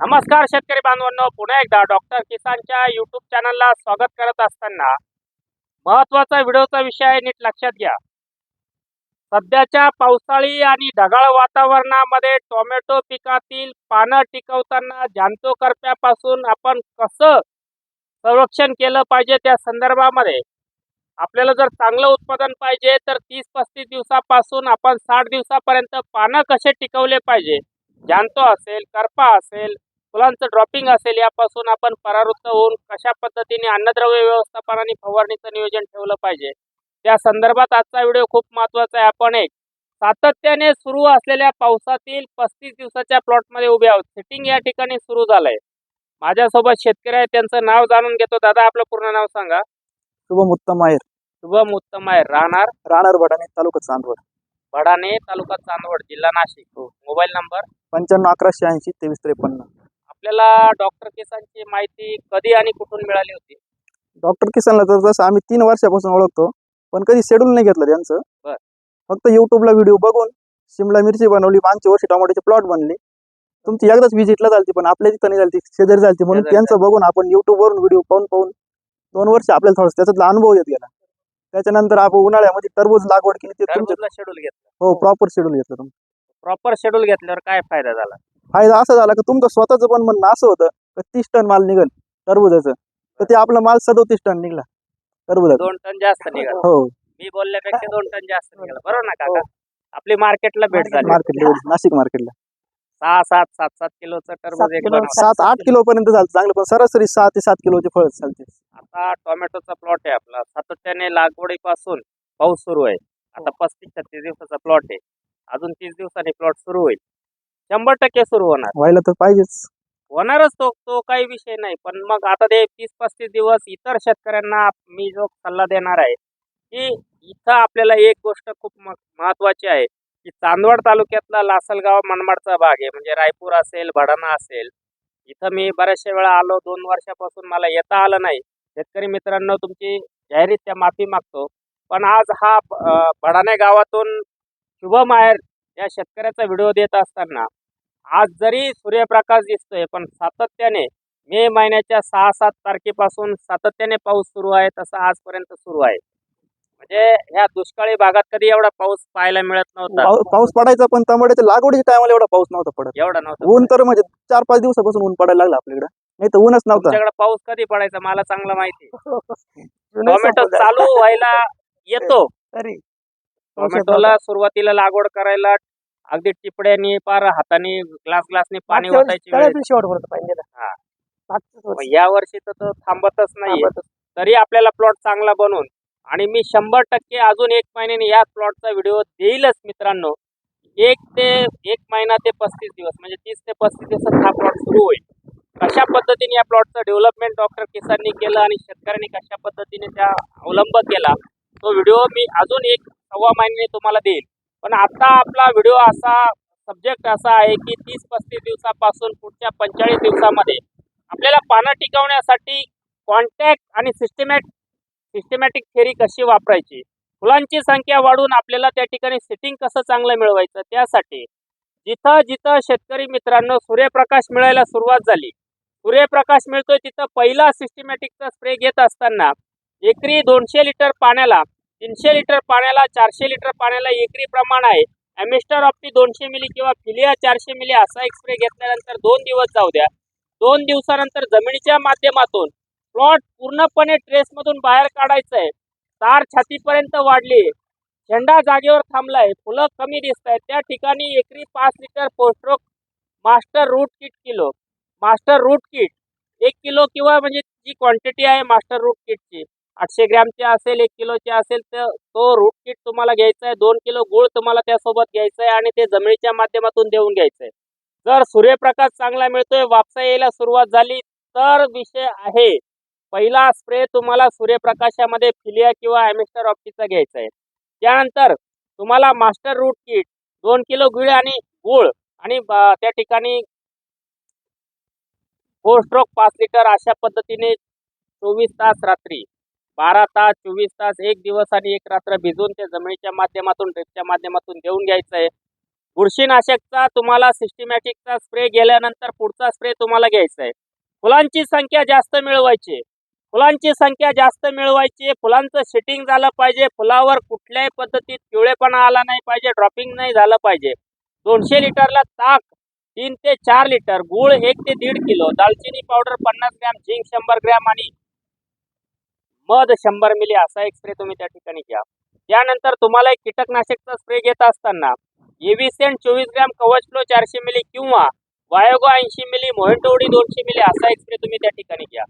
नमस्कार शेतकरी बांधवांनो. पुन्हा एकदा डॉक्टर किसानच्या युट्यूब चॅनलला स्वागत करत असताना महत्त्वाचा व्हिडिओचा विषय नीट लक्षात घ्या. सध्याच्या पावसाळी आणि ढगाळ वातावरणामध्ये टोमॅटो पिकातील पानं टिकवताना जांतो करप्यापासून आपण कसं संरक्षण केलं पाहिजे त्या संदर्भामध्ये आपल्याला जर चांगलं उत्पादन पाहिजे तर तीस पस्तीस दिवसापासून आपण साठ दिवसापर्यंत पानं कसे टिकवले पाहिजे? जांतो असेल करपा असेल फुलांचं ड्रॉपिंग असेल यापासून आपण परावृत्त होऊन कशा पद्धतीने अन्नद्रव्य व्यवस्थापन आणि फवारणीचं नियोजन ठेवलं पाहिजे? त्या संदर्भात आजचा व्हिडिओ खूप महत्त्वाचा आहे. आपण एक सातत्याने सुरू असलेल्या पावसातील पस्तीस दिवसाच्या प्लॉटमध्ये उभे आहोत. सेटिंग या ठिकाणी सुरू झालंय. माझ्यासोबत शेतकरी आहे त्यांचं नाव जाणून घेतो. दादा आपलं पूर्ण नाव सांगा. शुभम उत्तम आहेर. शुभम उत्तम आहे राहणार? राहणार भटाणे तालुका चांदवड. भडाणे तालुका चांदवड जिल्हा नाशिक. Mobile number? पंच्याण्णव अकराशे ऐंशी तेवीस त्रेपन्न. आपल्याला डॉक्टर केसांची माहिती कधी आणि कुठून मिळाली होती? डॉक्टर किसनला तर जसं आम्ही तीन वर्षापासून ओळखतो पण कधी शेड्यूल नाही घेतलं त्यांचं. बर. फक्त युट्यूबला व्हिडिओ बघून शिमला मिरची बनवली मागच्या वर्षी टोमॅटोचे प्लॉट बनले. तुमची एकदाच व्हिजिटला झालती पण आपल्या तिथं नाही झालती शेजारी झालती म्हणून शेजारी त्यांचं बघून आपण युट्यूब वरून व्हिडिओ पाहून पाहून दोन वर्ष आपल्याला थोडं त्याच्यातला अनुभव येत गेला. त्याच्यानंतर आपण उन्हाळ्यामध्ये टरबूज लागवड केली ते तुमच्या टरबूजला शेड्यूल घेतलं. हो प्रॉपर शेड्यूल घेतलं तुम्ही प्रॉपर शेड्यूल घेतल्यावर काय फायदा झाला? फायदा असा झाला की तुमचं स्वतःचं पण म्हणणं असं होतं की तीस टन माल निघल टरबुजाचं. तर ते आपला माल सदोतीस टन निघला टरबुजाचा. दोन टन जास्त निघाला. हो. मी बोलल्यापेक्षा दोन टन जास्त निघाला. बरोबर ना काका? आपली मार्केटला भेट झाली. मार्केटला नाशिक मार्केटला. सहा सात सात सात किलोचं टरबूज एक बनवलं. सात आठ किलो. पर्यंत झालं. चांगलं पण सरासरी सहा ते सात किलोचे फळ चालते. आता टोमॅटोचा प्लॉट आहे आपला. सातत्याने लागवडीपासून पाऊस सुरू आहे. आता पस्तीस छत्तीस दिवसाचा प्लॉट आहे. अजून तीस दिवसांनी प्लॉट सुरू होईल. शंभर टक्के सुरू होणार. व्हायला तर पाहिजेच. होणारच तो तो काही विषय नाही. पण मग आता ते तीस पस्तीस दिवस इतर शेतकऱ्यांना मी जो सल्ला देणार आहे की इथं आपल्याला एक गोष्ट खूप महत्वाची आहे की चांदवड तालुक्यातला लासलगाव मनमाडचा भाग आहे. म्हणजे रायपूर असेल भडाणा असेल इथं मी बऱ्याचशा वेळा आलो. दोन वर्षापासून मला येता आलं नाही. शेतकरी मित्रांनो तुमची जाहीररित्या माफी मागतो. पण आज हा भडाणे गावातून शुभम आहेर या शेतकऱ्याचा व्हिडिओ देत असताना आज जरी सूर्यप्रकाश दिसतोय पण सातत्याने मे महिन्याच्या सहा सात तारखेपासून सातत्याने पाऊस सुरू आहे तसा आजपर्यंत सुरू आहे. म्हणजे ह्या दुष्काळी भागात कधी एवढा पाऊस पाहायला मिळत नव्हता. पाऊ- पाऊस पडायचा पण टमाट्याच्या लागवडीच्या टायमाला एवढा पाऊस नव्हता पडत. एवढा नव्हता ऊन तर म्हणजे चार पाच दिवसापासून ऊन पडायला लागला आपल्याकडे. नाही तर ऊनच नव्हता. पाऊस कधी पडायचा मला चांगलं माहिती. टोमॅटो चालू व्हायला येतो. टोमॅटोला सुरुवातीला लागवड करायला अगदी टिपड्यानी पार हाताने ग्लास ग्लासनी पाणी वेळ. हा. मग या वर्षी तर तो थांबतच नाही. तरी आपल्याला प्लॉट चांगला बनवून आणि मी शंभर टक्के अजून एक महिन्याने या प्लॉटचा व्हिडिओ देईलच मित्रांनो. एक ते एक महिना ते पस्तीस दिवस म्हणजे तीस ते पस्तीस दिवसात हा प्लॉट सुरू होईल. कशा पद्धतीने या प्लॉटचं डेव्हलपमेंट डॉक्टर किसाननी केलं आणि शेतकऱ्यांनी कशा पद्धतीने त्या अवलंब केला तो व्हिडिओ मी अजून एक सव्वा महिने तुम्हाला देईल पण आता आपला व्हिडिओ असा सब्जेक्ट असा आहे की तीस पस्तीस दिवसापासून पुढच्या पंचेचाळीस दिवसामध्ये आपल्याला पानं टिकवण्यासाठी कॉन्टॅक्ट आणि सिस्टमॅट सिस्टमॅटिक थेरी कशी वापरायची? फुलांची संख्या वाढून आपल्याला त्या ठिकाणी सेटिंग कसं चांगलं मिळवायचं? त्यासाठी जिथं जिथं शेतकरी मित्रांनो सूर्यप्रकाश मिळायला सुरुवात झाली. सूर्यप्रकाश मिळतोय तिथं पहिला सिस्टमॅटिकचा स्प्रे घेत असताना एकरी दोनशे लिटर पाण्याला तीनशे लिटर पाण्याला चारशे लिटर पाण्याला एकरी प्रमाण आहे. ॲमिस्टर ऑप्टी दोनशे मिली किंवा फिलिया चारशे मिली असा एक स्प्रे घेतल्यानंतर दोन दिवस जाऊ द्या. दोन दिवसानंतर जमिनीच्या माध्यमातून प्लॉट पूर्णपणे ट्रेसमधून बाहेर काढायचं आहे तार छातीपर्यंत वाढली. झेंडा जागेवर थांबलाय. फुलं कमी दिसत आहेत त्या ठिकाणी एकरी पाच litre पोस्ट्रोक master root kit kilo. Master root kit एक किलो किंवा म्हणजे जी क्वांटिटी आहे मास्टर रूट किटची. आठशे ग्रॅमचे असेल एक किलोचे असेल तर तो रूट किट तुम्हाला घ्यायचा आहे. दोन किलो गुळ तुम्हाला त्यासोबत घ्यायचा आहे आणि ते जमिनीच्या माध्यमातून देऊन घ्यायचं आहे. जर सूर्यप्रकाश चांगला मिळतोय वापसा यायला सुरुवात झाली तर विषय आहे. पहिला स्प्रे तुम्हाला सूर्यप्रकाशामध्ये फिलिया किंवा ॲमेस्टर ऑप्टीचा घ्यायचा आहे. त्यानंतर तुम्हाला मास्टर रूट किट दोन किलो गुळ आणि गुळ आणि त्या ठिकाणी फोर स्ट्रोक पाच लिटर अशा पद्धतीने चोवीस तास रात्री बारा तास चोवीस तास एक दिवस आणि एक रात्र भिजून ते जमिनीच्या माध्यमातून ड्रिपच्या माध्यमातून देऊन घ्यायचं आहे. बुरशीनाशकचा तुम्हाला सिस्टमॅटिकचा स्प्रे गेल्यानंतर पुढचा स्प्रे तुम्हाला घ्यायचा आहे. फुलांची संख्या जास्त मिळवायची. फुलांची संख्या जास्त मिळवायची. फुलांचं सेटिंग झालं पाहिजे. फुलावर कुठल्याही पद्धतीत पिवळेपणा आला नाही पाहिजे. ड्रॉपिंग नाही झालं पाहिजे. दोनशे लिटरला ताक तीन ते चार लिटर गुळ एक ते दीड किलो दालचिनी पावडर पन्नास ग्रॅम झिंक शंभर ग्रॅम आणि मध शंभर मिली असा एक स्प्रे तुम्ही त्या ठिकाणी घ्या. त्यानंतर तुम्हाला एक कीटकनाशकचा स्प्रे घेत असताना एव्हिसेंट चोवीस ग्रॅम कवच फ्लो चारशे मिली किंवा वायोगो ऐंशी मिली मोहेंटोडी दोनशे मिली असा एक स्प्रे तुम्ही त्या ठिकाणी घ्या.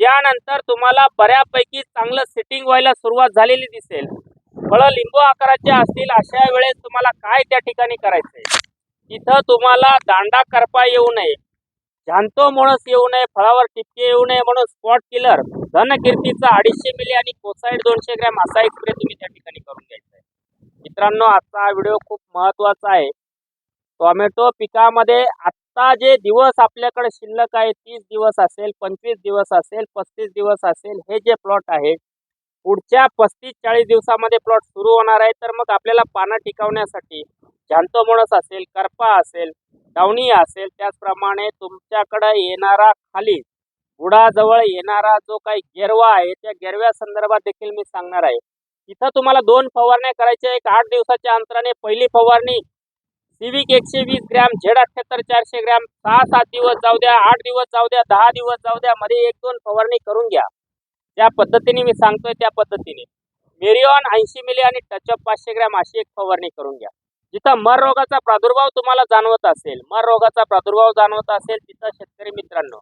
त्यानंतर तुम्हाला बऱ्यापैकी चांगलं सिटिंग व्हायला सुरुवात झालेली दिसेल. फळं लिंबू आकाराचे असतील अशा वेळेस तुम्हाला काय त्या ठिकाणी करायचंय? तिथं तुम्हाला दांडा करपा येऊ नये. जाणतो मोणस येऊ नये फळावर टिपके येऊ नये म्हणून स्पॉट किलर धनकीर्तीचा अडीचशे मिली आणि कोसाईड दोनशे ग्रॅम असा एक स्प्रे तुम्ही त्या ठिकाणी करून घ्यायचा आहे. मित्रांनो आजचा हा व्हिडिओ खूप महत्त्वाचा आहे. टोमॅटो पिकामध्ये आत्ता जे दिवस आपल्याकडे शिल्लक आहे तीस दिवस असेल पंचवीस दिवस असेल पस्तीस दिवस असेल हे जे प्लॉट आहे पुढच्या पस्तीस चाळीस दिवसामध्ये प्लॉट सुरू होणार आहे. तर मग आपल्याला पानं टिकवण्यासाठी झांतोमोणस असेल करपा असेल डावणी असेल त्याचप्रमाणे तुमच्याकडे येणारा खाली बुडाजवळ येणारा जो काही गेरवा आहे त्या गेरव्या संदर्भात देखील मी सांगणार आहे. इथं तुम्हाला दोन फवारण्या करायच्या एक आठ दिवसाच्या अंतराने पहिली फवारणी सिविक एकशे वीस ग्रॅम झेड अठ्ठ्याहत्तर चारशे ग्रॅम. सहा सात दिवस जाऊ द्या आठ दिवस जाऊ द्या दहा दिवस जाऊ द्या मध्ये एक दोन फवारणी करून घ्या. ज्या पद्धतीने मी सांगतोय त्या पद्धतीने. मेरिऑन ऐंशी मिली आणि टचअप पाचशे ग्रॅम अशी एक फवारणी करून घ्या. जिथं मर रोगाचा प्रादुर्भाव तुम्हाला जाणवत असेल मर रोगाचा प्रादुर्भाव जाणवत असेल तिथं शेतकरी मित्रांनो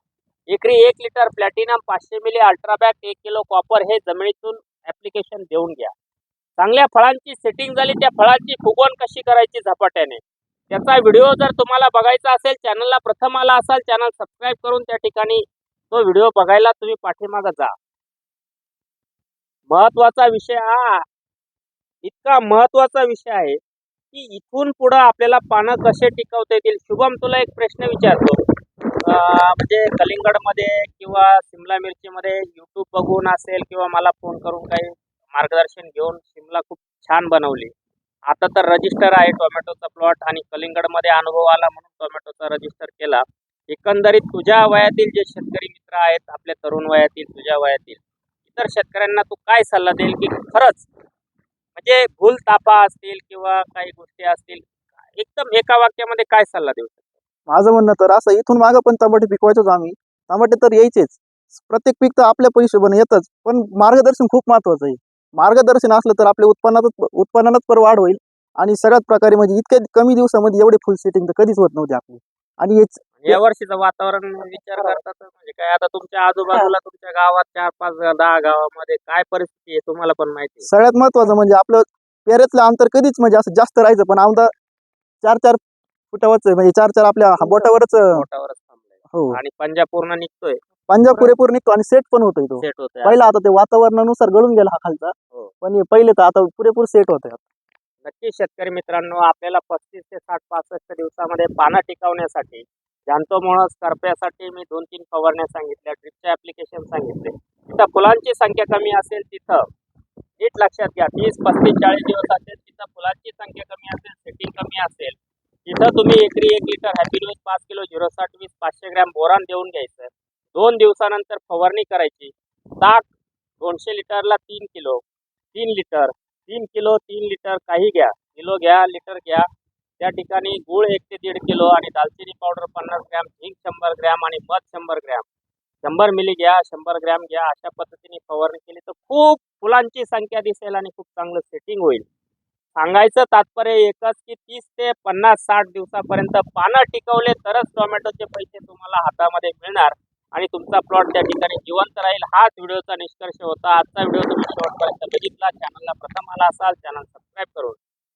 एकरी एक लिटर प्लॅटिनम पाचशे मिली अल्ट्राबॅक एक किलो कॉपर हे जमिनीतून ऍप्लिकेशन देऊन घ्या. चांगल्या फळांची सेटिंग झाली त्या फळांची फुगवण कशी करायची झपाट्याने? त्याचा व्हिडिओ जर तुम्हाला बघायचा असेल चॅनलला प्रथम आला असाल चॅनल सबस्क्राईब करून त्या ठिकाणी तो व्हिडिओ बघायला तुम्ही पाठीमागं जा. महत्त्वाचा विषय हा इतका महत्त्वाचा विषय आहे. की इथून पुढं आपल्याला पानं कसे टिकवता येतील? शुभम तुला एक प्रश्न विचारतो. म्हणजे कलिंगडमध्ये किंवा सिमला मिरचीमध्ये यूट्यूब बघून असेल किंवा मला फोन करून काही मार्गदर्शन घेऊन शिमला खूप छान बनवली. आता तर रजिस्टर आहे टोमॅटोचा प्लॉट आणि कलिंगडमध्ये अनुभव आला म्हणून टोमॅटोचा रजिस्टर केला. एकंदरीत तुझ्या वयातील जे शेतकरी मित्र आहेत आपल्या तरुण वयातील तुझ्या वयातील इतर शेतकऱ्यांना तू काय सल्ला देईल की खरंच म्हणजे भूल तापा असतील किंवा काही गोष्टी असतील एकदम एका वाक्यामध्ये काय सल्ला देऊ शकतो? माझं म्हणणं तर असं इथून मागं पण टमाटे पिकवायचोच आम्ही. टमाटे तर यायचेच. प्रत्येक पीक तर आपल्या पैशोबाने येतच. पण मार्गदर्शन खूप महत्वाचं आहे. मार्गदर्शन असलं तर आपल्या उत्पन्नातच उत्पन्नात पण वाढ होईल. आणि सगळ्यात प्रकारे म्हणजे इतक्या कमी दिवसामध्ये एवढे फुल सेटिंग तर कधीच होत नव्हते आपली. आणि हेच या वर्षीचं वातावरण विचार करतात म्हणजे काय आता तुमच्या आजूबाजूला तुमच्या गावात चार पाच दहा गावामध्ये काय परिस्थिती आहे तुम्हाला पण माहिती आहे. सगळ्यात महत्वाचं म्हणजे आपलं पेऱ्यातलं अंतर कधीच म्हणजे असं जास्त राहायचं पण आमदा चार चार फुटावरच म्हणजे चार चार आपल्या हा बोटावरच पोटावरच थांबलंय. हो. आणि पंजाब पूर्ण निघतोय. पंजाब पुरेपूर निघतो आणि सेट पण होतोय तो. सेट होतोय पहिला आता ते वातावरणानुसार गळून गेला हा खालचा हो. पण हे पहिले तर आता पुरेपूर सेट होतोय नक्की शेतकरी मित्रांनो आपल्याला पस्तीस ते साठ पासष्ट दिवसामध्ये पानं टिकवण्यासाठी जाणतो म्हणून करप्यासाठी मी दोन तीन फवारण्या सांगितल्या ड्रिपचे ॲप्लिकेशन सांगितले. तिथं फुलांची संख्या कमी असेल तिथं नीट लक्षात घ्या. तीस पस्तीस चाळीस दिवस असेल तिथं फुलांची संख्या कमी असेल सेटिंग कमी असेल. तिथं तुम्ही एकरी एक लिटर हॅपी रोज पाच किलो झिरो साठ वीस पाचशे ग्रॅम बोरान देऊन घ्यायचं. दोन दिवसानंतर फवारणी करायची. ताक दोनशे लिटरला तीन किलो तीन लिटर तीन किलो तीन लिटर काही घ्या. किलो घ्या लिटर घ्या. त्या ठिकाणी गुळ एक ते दीड किलो आणि दालचिनी पावडर पन्नास ग्रॅम झिंक शंभर ग्रॅम आणि मध शंभर ग्रॅम. शंभर मिली घ्या शंभर ग्रॅम घ्या अशा पद्धतीने फवारणी केली तर खूप फुलांची संख्या दिसेल आणि खूप चांगलं सेटिंग होईल. सांगायचं तात्पर्य एकच की तीस ते पन्नास साठ दिवसापर्यंत पानं टिकवले तरच टोमॅटोचे पैसे तुम्हाला हातामध्ये मिळणार आणि तुमचा प्लॉट त्या ठिकाणी जिवंत राहील. हाच व्हिडिओचा निष्कर्ष होता. आजचा व्हिडिओ तुम्ही शेवटपर्यंत बघितला. चॅनलला प्रथम आला असाल चॅनल सबस्क्राईब करून